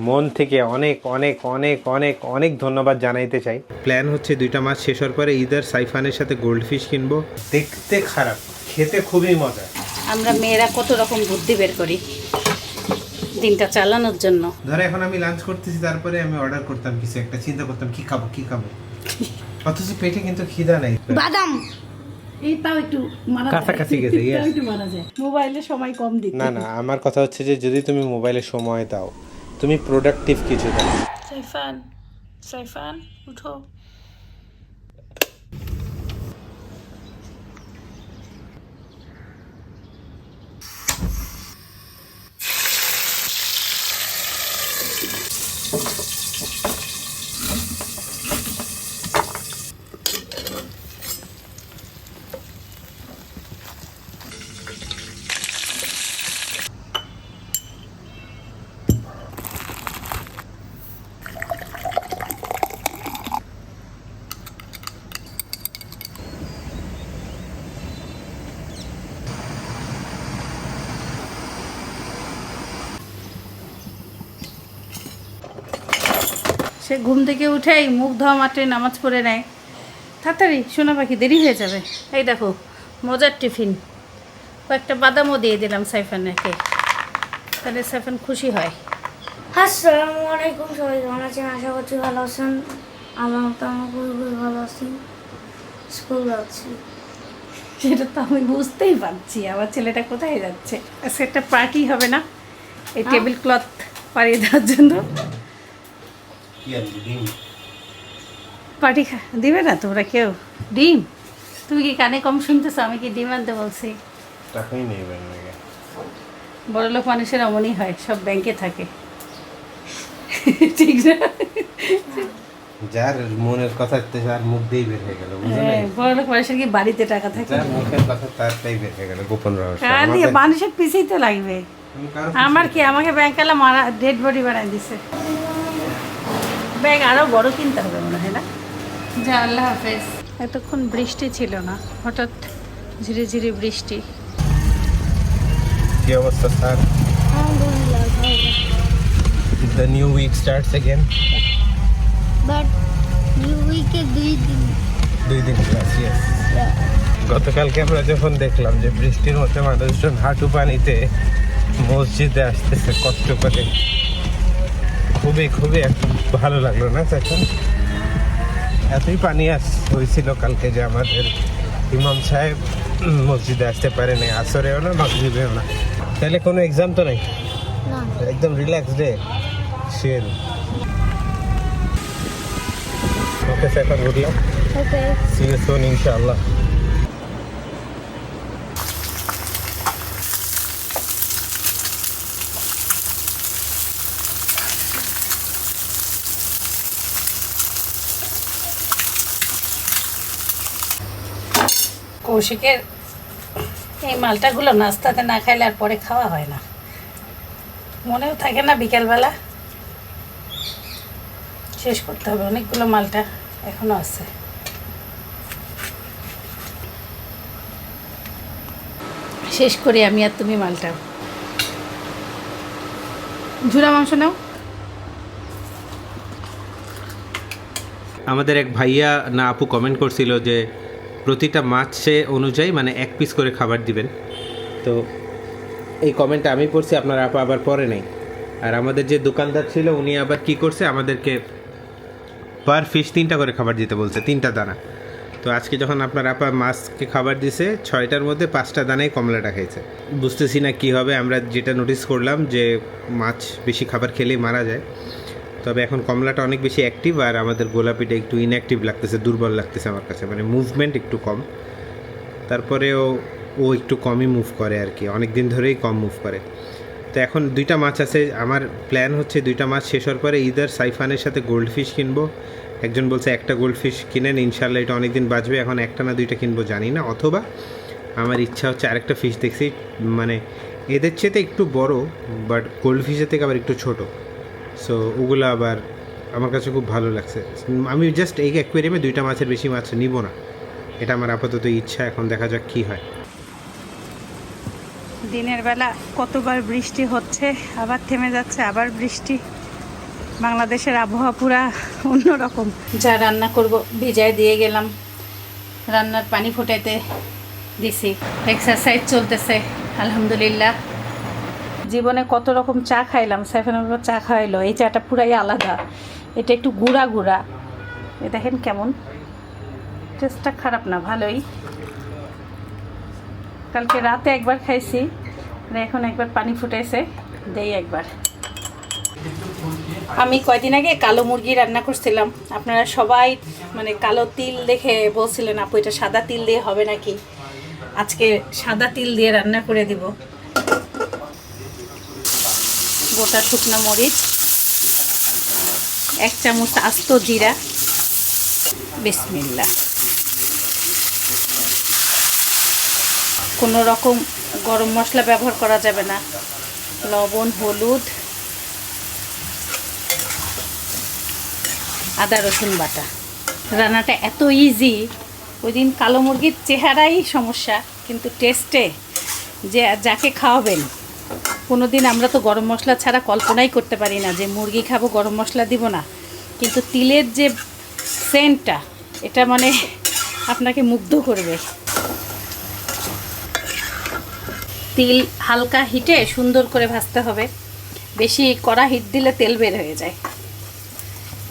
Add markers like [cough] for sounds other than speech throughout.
মন থেকে অনেক অনেক অনেক অনেক অনেক ধন্যবাদ জানাইতে চাই। প্ল্যান হচ্ছে দুইটা মাস শেষ হওয়ার পরে ঈদের সাইফানের সাথে গোল্ড ফিশ কিনবো। দেখতে খারাপ খেতে খুবই মজা আমরা মেয়েরা কত রকম বুদ্ধি বের করি দিনটা চালানোর জন্য। ধরো এখন আমি লাঞ্চ করতেছি তারপরে আমি অর্ডার করতাম কিছু একটা চিন্তা করতাম কি খাব কি খাব? [laughs] অথচ পেটে কিন্তু খিদা নাই। বাদাম! এইটাও একটু মারা কাছাকাছি গেছে, yes. একটু মারা যায়। মোবাইলে সময় কম দিতে। না না আমার কথা হচ্ছে যে যদি তুমি মোবাইলে সময় দাও তুমি প্রোডাক্টিভ কিছু দাও সাইফান সাইফান উঠো সে ঘুম থেকে উঠেই মুখ ধোয়া মাঠে নামাজ পড়ে নেয়। তাড়াতাড়ি সোনা পাখি দেরি হয়ে যাবে। এই দেখো মজার টিফিন। কয়েকটা বাদামও দিয়ে দিলাম সাইফানকে। তাহলে সাইফান খুশি হয়। আসসালামু আলাইকুম সবাই কেমন আছেন? আশা করছি ভালো আছেন। আমার তো আমার খুবই খুবই ভালো আছি। স্কুল যাচ্ছি। সেটা তো আমি বুঝতেই পারছি আমার ছেলেটা কোথায় যাচ্ছে? আজকে একটা পার্টি হবে না। এই টেবিল ক্লথ পাড়িয়ে দেওয়ার জন্য। পার্টি দিবে না তোমরা কেউ? ডিম? তুমি কি কানে কম শুনতেছো? আমি কি ডিম আনতে বলছি? টাকাই নেই ব্যাংকে বড়লোক মানুষের অমনই হয় সব ব্যাংকে থাকে। ঠিক না? যার মনের কথা তার মুখ দিয়েই বের হয়ে গেল হ্যাঁ বড়লোক মানুষের কি বাড়িতে টাকা থাকে? যার মুখের কথা তারটাই বের হয়ে গেল গোপন রহস্য। দিয়ে? মানুষের পিছেই তো লাগবে। আমার কি? আমাকে ব্যাংকালা মারা ডেড বডি বানাই দিছে। ব্যাগ আরো বড় কিনতে হবে মনে হয় না যা আল্লাহ হাফেজ এতক্ষণ বৃষ্টি ছিল না হঠাৎ ঝিরি ঝিরি বৃষ্টি কি অবস্থা স্যার আলহামদুলিল্লাহ the new week starts again but new উইকে দুই দিন দুই দিন ক্লাস ইয়েস গতকালকে আমরা যখন দেখলাম যে বৃষ্টির মধ্যে মানুষজন হাঁটু পানিতে মসজিদে আসতেছে কষ্ট করে খুবই খুবই ভালো লাগল না তখন এতই পানি আস হয়েছিল কালকে যে আমাদের ইমাম সাহেব মসজিদে আসতে পারেনি। আসরেও না মসজিদেও না। তাহলে কোনো এক্সাম তো নাই? একদম রিল্যাক্স ডে শের ওকে স্যার বুঝলাম ওকে See you soon, কৌশিকের এই মালটাগুলো নাস্তাতে না খাইলে আর পরে খাওয়া হয় না। মনেও থাকে না বিকেলবেলা। শেষ করতে হবে, অনেকগুলো মালটা এখনও আছে। শেষ করি আমি আর তুমি মালটা। ঝুরা মাংস নাও। আমাদের এক ভাইয়া না আপু কমেন্ট করছিল যে প্রতিটা মাছে অনুযায়ী মানে এক পিস করে খাবার দিবেন। তো এই কমেন্টটা আমি পড়ছি, আপনার আপা আবার পরে নেই। আর আমাদের যে দোকানদার ছিল, উনি আবার কি করছে, আমাদেরকে পার ফিশ তিনটা করে খাবার দিতে বলছে, তিনটা দানা। তো আজকে যখন আপনার আপা মাছকে খাবার দিছে, ছয়টার মধ্যে পাঁচটা দানাই কমলাটা খাইছে। বুঝতেছি না কি হবে, আমরা যেটা নোটিস করলাম যে মাছ বেশি খাবার খেলেই মারা যায়। তবে এখন কমলাটা অনেক বেশি অ্যাক্টিভ আর আমাদের গোলাপিটা একটু ইনঅ্যাক্টিভ লাগতেছে, দুর্বল লাগতেছে আমার কাছে। মানে মুভমেন্ট একটু কম। তারপরেও ও একটু কমই মুভ করে আর কি অনেক দিন ধরেই কম মুভ করে। তো এখন দুইটা মাছ আছে। আমার প্ল্যান হচ্ছে দুইটা মাছ শেষ হওয়ার পরে ইদার সাইফানের সাথে গোল্ড ফিশ কিনবো। একজন বলছে, একটা গোল্ড ফিশ কিনেন ইনশাল্লাহ এটা অনেক দিন বাঁচবে। এখন একটা না দুইটা কিনবো, জানি না। অথবা আমার ইচ্ছা হচ্ছে আরেকটা ফিশ দেখছি। মানে এদের চেয়ে একটু বড় বাট গোল্ড ফিশের থেকে আবার একটু ছোটো। সো ওগুলো আবার আমার কাছে খুব ভালো লাগছে। আমি জাস্ট এই অ্যাকোয়ারিয়ামে দুইটা মাছের বেশি মাছ নিব না। এটা আমার আপাতত ইচ্ছা, এখন দেখা যাক কী হয়। দিনের বেলা কতবার বৃষ্টি হচ্ছে, আবার থেমে যাচ্ছে, আবার বৃষ্টি। বাংলাদেশের আবহাওয়া পুরা অন্যরকম। যা রান্না করব, ভিজায় দিয়ে গেলাম। রান্নার পানি ফুটাইতে দিছি। এক্সারসাইজ চলতেছে, আলহামদুলিল্লাহ। জীবনে কত রকম চা খাইলাম সেভেন আপ চা খাওয়াইলো, এই চাটা পুরাই আলাদা। এটা একটু গুঁড়া গুঁড়া। এ দেখেন কেমন। টেস্টটা খারাপ না, ভালোই। কালকে রাতে একবার খাইছি আর এখন একবার পানি ফুটেছে দেই একবার। আমি কয়দিন আগে কালো মুরগি রান্না করছিলাম। আপনারা সবাই মানে কালো তিল দেখে বলছিলেন, আপু, এটা সাদা তিল দিয়ে হবে নাকি? আজকে সাদা তিল দিয়ে রান্না করে দিব। গোটা শুকনো মরিচ, এক চামচ আস্ত জিরা বিসমিল্লা কোনো রকম গরম মশলা ব্যবহার করা যাবে না। লবণ, হলুদ, আদা, রসুন বাটা। রান্নাটা এত ইজি ওই দিন কালো মুরগির চেহারাই সমস্যা, কিন্তু টেস্টে যে যাকে খাওয়াবেন। কোনো দিন আমরা তো গরম মশলা ছাড়া কল্পনাই করতে পারি না যে মুরগি খাব, গরম মশলা দিব না। কিন্তু তিলের যে সেন্টটা, এটা মানে আপনাকে মুগ্ধ করবে। তিল হালকা হিটে সুন্দর করে ভাজতে হবে। বেশি কড়া হিট দিলে তেল বের হয়ে যায়।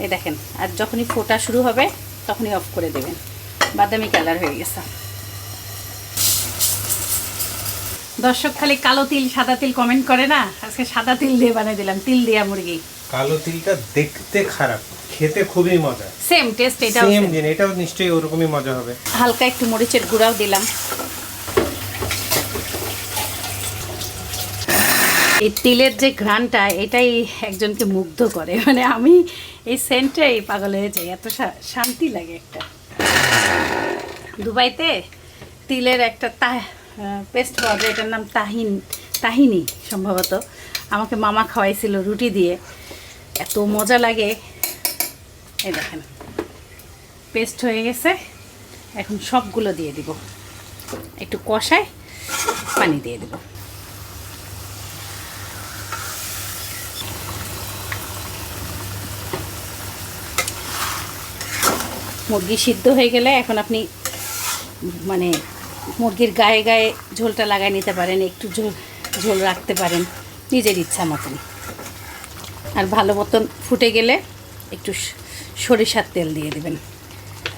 এই দেখেন, আর যখনই ফোটা শুরু হবে, তখনই অফ করে দেবেন। বাদামি কালার হয়ে গেছে। দর্শক খালি কালো তিল সাদা তিল কমেন্ট করে না? আজকে সাদা তিল দিয়ে বানিয়ে দিলাম তিল দিয়া মুরগি। কালো তিলটা দেখতে খারাপ খেতে খুবই মজা। সেম টেস্ট এটাও সেম দিন এটাও নিশ্চয়ই ওরকমই মজা হবে। হালকা একটু মরিচের গুঁড়াও দিলাম। এই তিলের যে ঘ্রাণটা এটাই একজনকে মুগ্ধ করে। মানে আমি এই সেন্টটাই পাগল হয়ে যাই এত শান্তি লাগে একটা। দুবাইতে তিলের একটা তা পেস্ট পাওয়া যায় এটার নাম তাহিন, তাহিনি সম্ভবত। আমাকে মামা খাওয়াইছিল রুটি দিয়ে। এত মজা লাগে। এই দেখেন পেস্ট হয়ে গেছে। এখন সবগুলো দিয়ে দিব। একটু কষায় পানি দিয়ে দেব। মুরগি সিদ্ধ হয়ে গেলে এখন আপনি মানে মুরগির গায়ে গায়ে ঝোলটা লাগাই নিতে পারেন, একটু ঝোল ঝোল রাখতে পারেন, নিজের ইচ্ছা মতন। আর ভালো মতন ফুটে গেলে একটু সরিষার তেল দিয়ে দেবেন।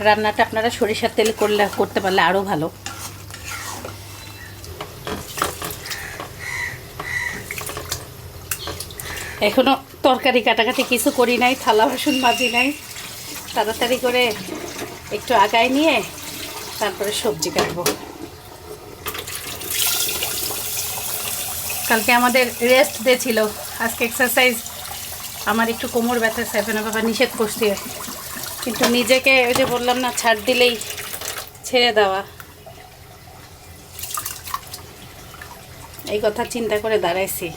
রান্নাটা আপনারা সরিষার তেল করলে, করতে পারলে আরও ভালো। এখনও তরকারি কাটাকাটি কিছু করি নাই, থালা বাসন মাজি নাই। তাড়াতাড়ি করে একটু আগায় নিয়ে তারপরে সবজি কাটবো। কালকে আমাদের রেস্ট ডে ছিল। আজকে এক্সারসাইজ আমার একটু কোমর ব্যথা সেভেন বাবা নিষেধ করছি। কিন্তু নিজেকে ওই যে বললাম না, ছাড় দিলেই ছেড়ে দেওয়া। এই কথা চিন্তা করে দাঁড়াইছি।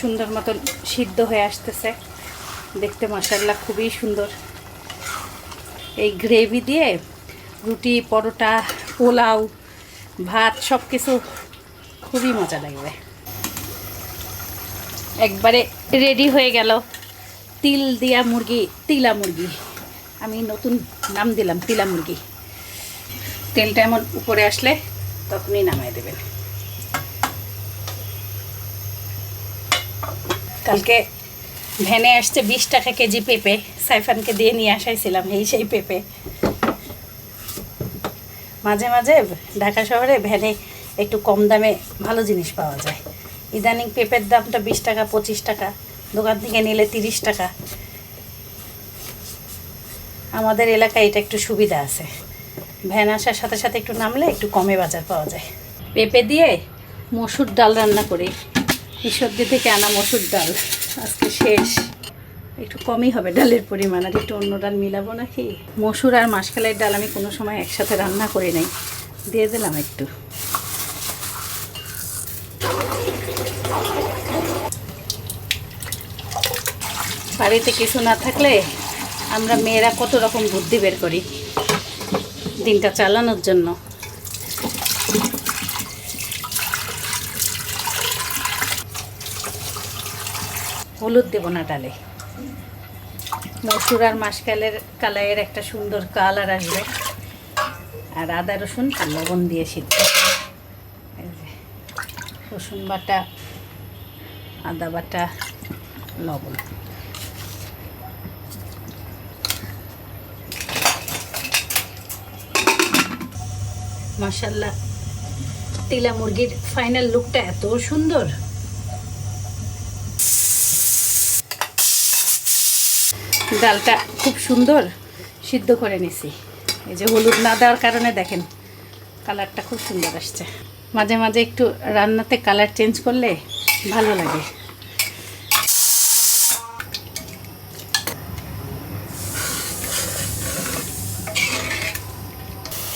সুন্দর মতন সিদ্ধ হয়ে আসতেছে। দেখতে মশাল্লা খুবই সুন্দর। এই গ্রেভি দিয়ে রুটি, পরোটা, পোলাও, ভাত সব কিছু খুবই মজা লাগবে। একবারে রেডি হয়ে গেল। তিল দিয়া মুরগি, তিলা মুরগি। আমি নতুন নাম দিলাম, তিলা মুরগি। তেলটা এমন উপরে আসলে তখনই নামাই দেবেন। কালকে ভ্যানে আসছে বিশ টাকা কেজি পেঁপে, সাইফানকে দিয়ে নিয়ে আসাইছিলাম এই সেই পেঁপে। মাঝে মাঝে ঢাকা শহরে ভ্যানে একটু কম দামে ভালো জিনিস পাওয়া যায়। ইদানিং পেঁপের দামটা বিশ টাকা, পঁচিশ টাকা, দোকান থেকে নিলে তিরিশ টাকা। আমাদের এলাকায় এটা একটু সুবিধা আছে। ভ্যান আসার সাথে সাথে একটু নামলে একটু কমে বাজার পাওয়া যায়। পেঁপে দিয়ে মসুর ডাল রান্না করি। ঈশ্বরদি থেকে আনা মসুর ডাল আজকে শেষ। একটু কমই হবে ডালের পরিমাণ, আর একটু অন্য ডাল মিলাবো নাকি? মসুর আর মাসকালাইয়ের ডাল আমি কোনো সময় একসাথে রান্না করি নাই। দিয়ে দিলাম একটু। বাড়িতে কিছু না থাকলে আমরা মেয়েরা কত রকম বুদ্ধি বের করি দিনটা চালানোর জন্য। হলুদ দেবো না ডালে। মসুর আর মাসকালের কালাইয়ের একটা সুন্দর কালার আসবে। আর আদা, রসুন আর লবণ দিয়ে সিদ্ধ। রসুন বাটা, আদা বাটা, লবণ। মাশাল্লাহ তিলা মুরগির ফাইনাল লুকটা এত সুন্দর। ডালটা খুব সুন্দর সিদ্ধ করে নিছি। এই যে হলুদ না দেওয়ার কারণে দেখেন কালারটা খুব সুন্দর আসছে। মাঝে মাঝে একটু রান্নাতে কালার চেঞ্জ করলে ভালো লাগে।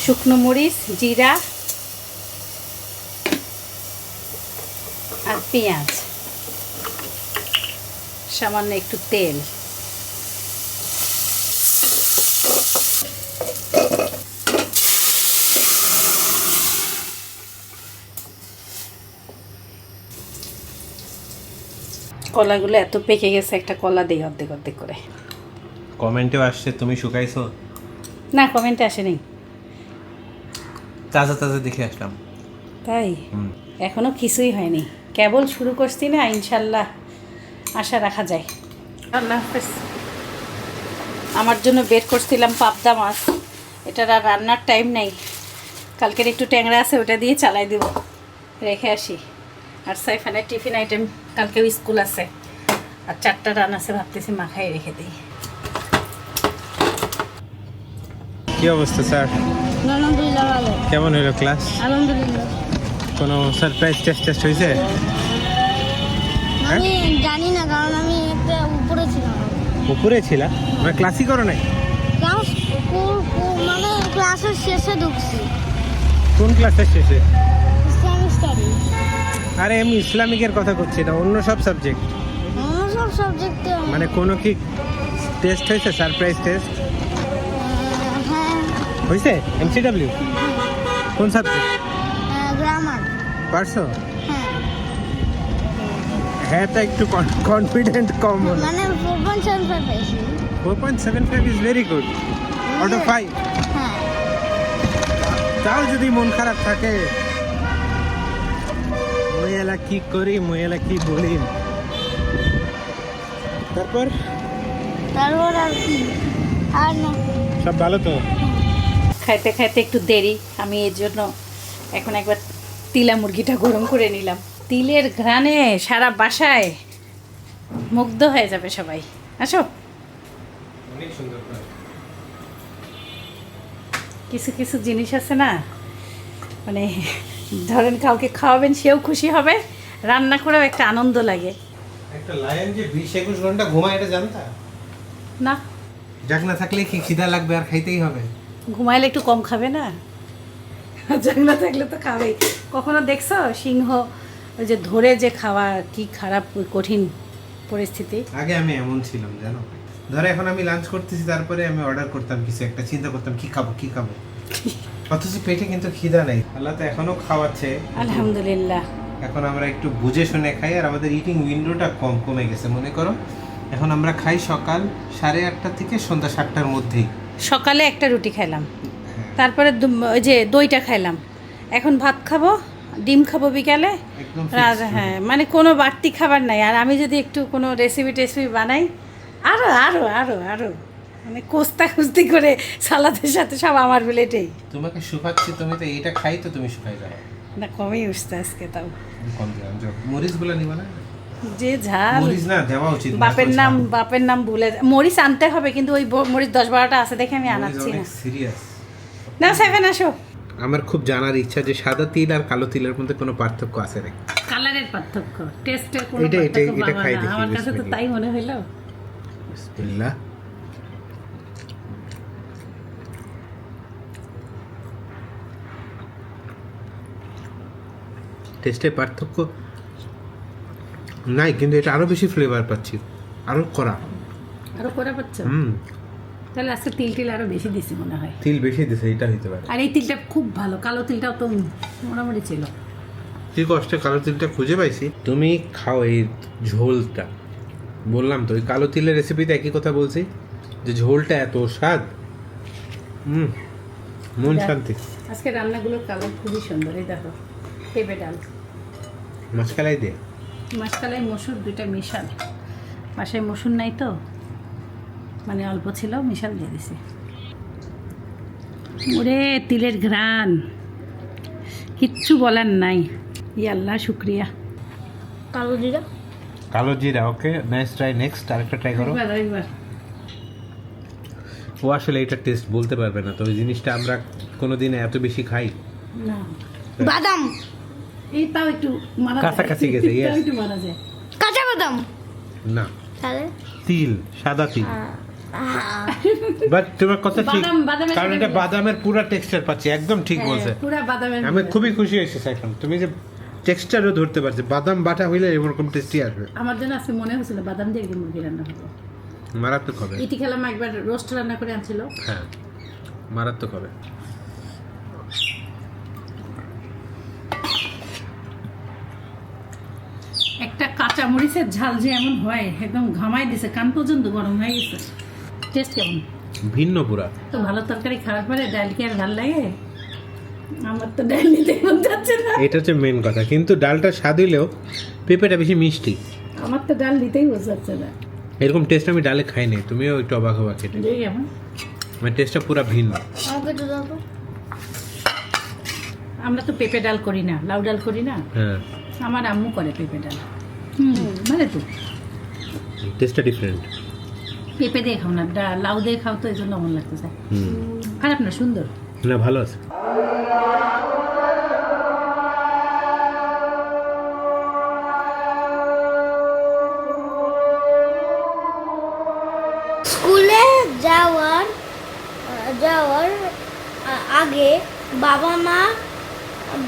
শুকনো মরিচ, জিরা আর পেঁয়াজ। সামান্য একটু তেল। কলাগুলো এত পেকে গেছে একটা কলা দেই অর্ধেক অর্ধেক করে। কমেন্টেও আসছে তুমি শুকাইছো? না কমেন্টে আসেনি। তাজা তাজা দেখে আসলাম। তাই। এখনও কিছুই হয়নি। কেবল শুরু করছি না ইনশাল্লাহ। আশা রাখা যায়। আল্লাহ হাফেজ। আমার জন্য বের করছিলাম পাবদা মাছ। এটার আর রান্নার টাইম নেই। কালকের একটু ট্যাংরা আছে ওটা দিয়ে চালাই দেব। রেখে আসি। আর সাইফানের টিফিন আইটেম কালকেও স্কুল আছে। আর চারটা রান আছে ভাবতেছি মাখাই রেখে দিই। কি অবস্থা স্যার? আলহামদুলিল্লাহ ভালো। কেমন হলো ক্লাস? আলহামদুলিল্লাহ। কোনো সারপ্রাইজ টেস্ট টেস্ট হয়েছে আমি জানি না কারণ আমি একটা উপরে ছিলাম। উপরে ছিল? মানে ক্লাসই করো নাই? ক্লাস মানে ক্লাসের শেষে ঢুকছি। কোন ক্লাসের শেষে? ইসলামিক স্টাডি আরে আমি ইসলামিকের কথা করছি না অন্য সব সাবজেক্ট অন্য সব সাবজেক্টে মানে কোনো কি টেস্ট হয়েছে? সারপ্রাইজ টেস্ট হ্যাঁ। হয়েছে? এমসিডাব্লিউ কোন সাবজেক্ট গ্রামার পারছ? হ্যাঁ। হ্যাঁ তা একটু কনফিডেন্ট কম মনে মানে ফোর পয়েন্ট সেভেন ফাইভ পেয়েছি four point seven five is very good out of five হ্যাঁ। তাও যদি মন খারাপ থাকে মুয়েলা কি করি মুয়েলা কি বলি? তারপর? তারপর আর কি? আর না। সব ভালো তো? খাইতে খাইতে একটু দেরি। আমি এর জন্য এখন একবার তিলা মুরগিটা গরম করে নিলাম। তিলের ঘ্রাণে সারা বাসায় মুগ্ধ হয়ে যাবে সবাই। আসো। কিছু কিছু জিনিস আছে না? মানে ধরেন কাউকে খাওয়াবেন সেও খুশি হবে। রান্না করেও একটা আনন্দ লাগে। একটা লায়ন যে বিশ একুশ ঘণ্টা ঘুমায় এটা জানতা না। যাক না থাকলে কি খিদা লাগবে আর খাইতেই হবে। ঘুমাইলে একটু কম খাবে না? জাগনা থাকলে তো খাবেই। কখনো দেখছ সিংহ ওই যে ধরে যে খাওয়া কি খারাপ কঠিন পরিস্থিতি? আগে আমি এমন ছিলাম জানো? ধরো এখন আমি লাঞ্চ করতেছি তারপরে আমি অর্ডার করতাম কিছু একটা চিন্তা করতাম কি খাব কি খাব? [laughs] অথচ পেটে কিন্তু খিদা নেই। আল্লাহ তো এখনও খাওয়াচ্ছে। আলহামদুলিল্লাহ। এখন আমরা একটু বুঝে শুনে খাই আর আমাদের ইটিং উইন্ডোটা কম কমে গেছে মনে করো? এখন আমরা খাই সকাল সাড়ে আটটা থেকে সন্ধ্যা সাতটার মধ্যেই। সকালে একটা রুটি খাইলাম। তারপরে ওই যে দইটা খাইলাম। এখন ভাত খাব ডিম খাব বিকালে। fixed হ্যাঁ মানে কোনো বাড়তি খাবার নাই। আর আমি যদি একটু কোনো রেসিপি টেসিপি বানাই আরও আরও আরও আরও মানে কোস্তা কুস্তি করে সালাদের সাথে সব আমার প্লেটেই তোমাকে শুকাচ্ছি তুমি তো এটা খাই তো তুমি শুকাই যাও। না কমই উঠছে আজকে তাও। কম দিলাম যাও। মরিচগুলো নিবা না? যে ঝাল। মরিচ না দেওয়া উচিত বাপের নাম বাপের নাম ভুলে মরিচ আনতে হবে কিন্তু ওই মরিচ দশ বারোটা আছে দেখে আমি আনাচ্ছি না। সিরিয়াস না সেভেন আসো। আমার খুব জানার ইচ্ছা যে সাদা তিল আর কালো তিলের মধ্যে কোনো পার্থক্য আছে নাকি? কালারের পার্থক্য টেস্টের কোনো এটা- এটা- পার্থক্য এটা খাই দেখি, আমার কাছে তো তাই মনে হইল। বিসমিল্লাহ। টেস্টে পার্থক্য নাই কিন্তু এটা আরও বেশি ফ্লেভার পাচ্ছি। আরও করা আরও করে পাচ্ছ? হুম। তাহলে আজকে তিল টিল আরও বেশি দিছি মনে হয়। তিল বেশি দিছে এটা হইতে পারে। আর এই তিলটা খুব ভালো কালো তিলটাও তো মোটামুটি ছিল। কি কষ্টে কালো তিলটা খুঁজে পাইছি? তুমি খাও এই ঝোলটা। বললাম তো ওই কালো তিলের রেসিপিতে একই কথা বলছি যে ঝোলটা এত স্বাদ। হুম মন শান্তি। আজকে রান্নাগুলোর কালার খুবই সুন্দর এই দেখো। পেঁপে ডাল। মাছকালাই দিয়ে? মাসকালাই মসুর দুইটা মিশাল। বাসায় মসুর নাই তো মানে অল্প ছিল মিশাল দিয়ে দিছি। ওরে তিলের ঘ্রাণ। কিচ্ছু বলার নাই। ই আল্লাহ শুক্রিয়া। কালো জিরা? কালো জিরা ওকে নেক্সট ট্রাই নেক্সট আরেকটা ট্রাই করো। ও আসলে এটা টেস্ট বলতে পারবে না তো ওই জিনিসটা আমরা কোনোদিন এত বেশি খাই। না। বাদাম। এই তাও একটু মারা কাছাকাছি গেছে. [laughs] তাও একটু মারা যায়। কাঁচা বাদাম? না। তাহলে? তিল সাদা তিল। [laughs] বাট তোমার কথা ঠিক কারণ এটা বাদামের পুরো টেক্সচার পাচ্ছি একদম ঠিক বলছে। হ্যাঁ, বাদামের আমি খুবই খুশি হয়েছি এখন তুমি যে টেক্সচারও ধরতে পারছি বাদাম বাটা হইলে এরকম টেস্টি আসবে। আমার জন্য আজকে মনে হচ্ছিল বাদাম দিয়ে একদিন মুরগি রান্না করব মারাত্মক হবে। ইতি খেলাম একবার রোস্ট রান্না করে আনছিল। হ্যাঁ মারাত্মক হবে। মরিচের ঝাল যে এমন হয় একদম ঘামাই দিছে কান পর্যন্ত গরম হয়ে গেছে। টেস্ট কেমন? ভিন্ন পুরা। তো ভালো তরকারি খাওয়ার পরে ডাল কি আর ভালো লাগে? আমার তো ডাল নিতে মন যাচ্ছে না। এটা হচ্ছে মেন কথা কিন্তু ডালটা স্বাদ হইলেও পেঁপেটা বেশি মিষ্টি। আমার তো ডাল নিতেই বোঝাচ্ছে না। এরকম টেস্ট আমি ডালে খাইনি তুমিও একটু অবাক হবা খেতে। যে কেমন মানে টেস্টটা পুরো ভিন্ন। আমরা তো পেঁপে ডাল করি না লাউ ডাল করি না। হ্যাঁ। আমার আম্মু করে পেঁপে ডাল। হুম মানে তো টেস্টটা ডিফারেন্ট পেঁপে দিয়ে খাও না ডাল লাউ দিয়ে খাও তো এই জন্য মন লাগতেছে। হুম। খারাপ না সুন্দর। না ভালো আছে। স্কুলে যাওয়ার যাওয়ার আগে বাবা মা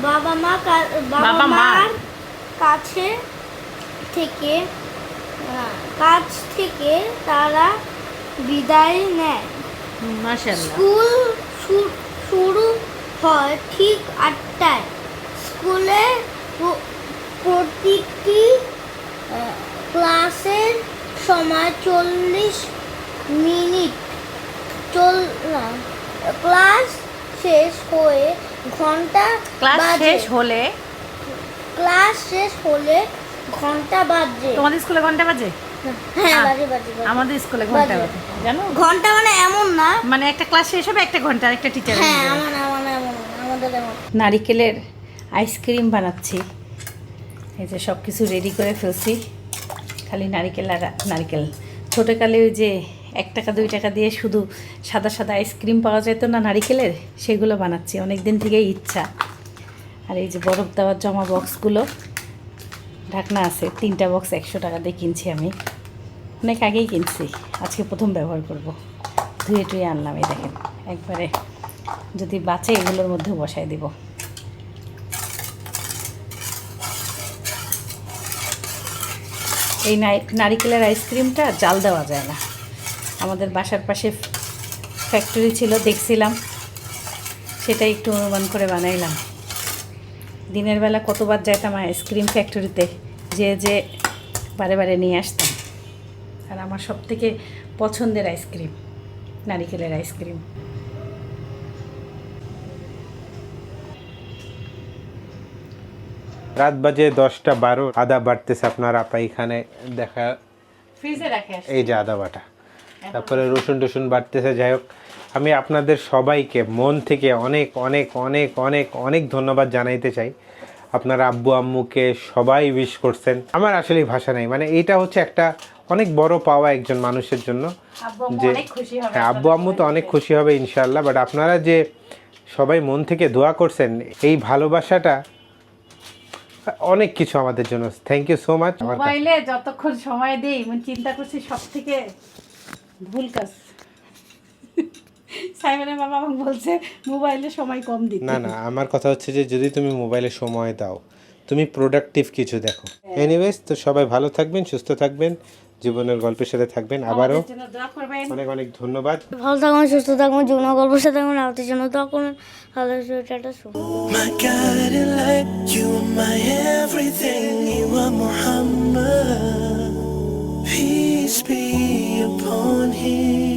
বাবা মা কা- বাবা। মার কাছে থেকে কাছ থেকে তারা বিদায় নেয়। স্কুল শুরু হয় ঠিক আটটায়। স্কুলে প্রতিটি ক্লাসের সময় চল্লিশ মিনিট। চল ক্লাস শেষ হয়ে ঘণ্টা ক্লাস শেষ হলে? ক্লাস শেষ হলে ঘণ্টা বাজে। তোমাদের স্কুলে ঘণ্টা বাজে? হ্যাঁ। আমাদের স্কুলে ঘণ্টা বাজে। জানো? ঘণ্টা মানে এমন না। মানে একটা ক্লাস শেষ হবে একটা ঘণ্টা আর একটা টিচার হ্যাঁ আমার আমার এমন আমাদের এমন। নারিকেলের আইসক্রিম বানাচ্ছি। এই যে সব কিছু রেডি করে ফেলছি। খালি নারিকেল আর নারিকেল। ছোটোকালে ওই যে এক টাকা দুই টাকা দিয়ে শুধু সাদা সাদা আইসক্রিম পাওয়া যেত না নারিকেলের সেগুলো বানাচ্ছি। অনেক দিন থেকেই ইচ্ছা। আর এই যে বরফ দেওয়ার জমা বক্সগুলো ঢাকনা আছে, তিনটা বক্স একশো টাকা দিয়ে কিনছি আমি। অনেক আগেই কিনছি, আজকে প্রথম ব্যবহার করব। ধুয়ে টুয়ে আনলাম, এই দেখেন। একবারে যদি বাঁচে এগুলোর মধ্যে বসায় দিব। এই নারিকেলের আইসক্রিমটা জাল দেওয়া যায় না। আমাদের বাসার পাশে ফ্যাক্টরি ছিল, দেখছিলাম। সেটা একটু অনুমান করে বানাইলাম। দিনের বেলা কতবার যাইতাম আইসক্রিম ফ্যাক্টরিতে যে যে বারে বারে নিয়ে আসতাম। আর আমার সব থেকে পছন্দের আইসক্রিম নারিকেলের আইসক্রিম। রাত বাজে দশটা বারো আদা বাড়তেছে আপনার আপা এখানে দেখা ফ্রিজে রাখে এই যে আদা বাটা। তারপরে রসুন টসুন বাড়তেছে যাই হোক। আমি আপনাদের সবাইকে মন থেকে অনেক অনেক অনেক অনেক অনেক ধন্যবাদ জানাইতে চাই। আপনার আব্বু আম্মুকে সবাই উইশ করছেন। আমার আসলে ভাষা নেই। মানে এটা হচ্ছে একটা অনেক বড় পাওয়া একজন মানুষের জন্য যে হ্যাঁ আব্বু আম্মু তো অনেক খুশি হবে ইনশাল্লাহ বাট আপনারা যে সবাই মন থেকে দোয়া করছেন এই ভালোবাসাটা অনেক কিছু আমাদের জন্য। থ্যাংক ইউ সো মাচ মোবাইলে যতক্ষণ সময় দেই মানে চিন্তা করছি সব থেকে ভুল কাজ। সাইমনের বাবা আমাকে বলছে মোবাইলে সময় কম দিতে না না আমার কথা হচ্ছে যে যদি তুমি মোবাইলে সময় দাও তুমি প্রোডাক্টিভ কিছু দেখো এনিওয়েজ তো সবাই ভালো থাকবেন সুস্থ থাকবেন জীবনের গল্পের সাথে থাকবেন আবারও অনেক অনেক ধন্যবাদ ভালো থাকুন সুস্থ থাকুন যুগ্ন গল্পের সাথে থাকুন আমাদের জন্য দোয়া করুন ভালো টাটা শুভ My guiding light, you are my everything. You are Muhammad. Peace. be.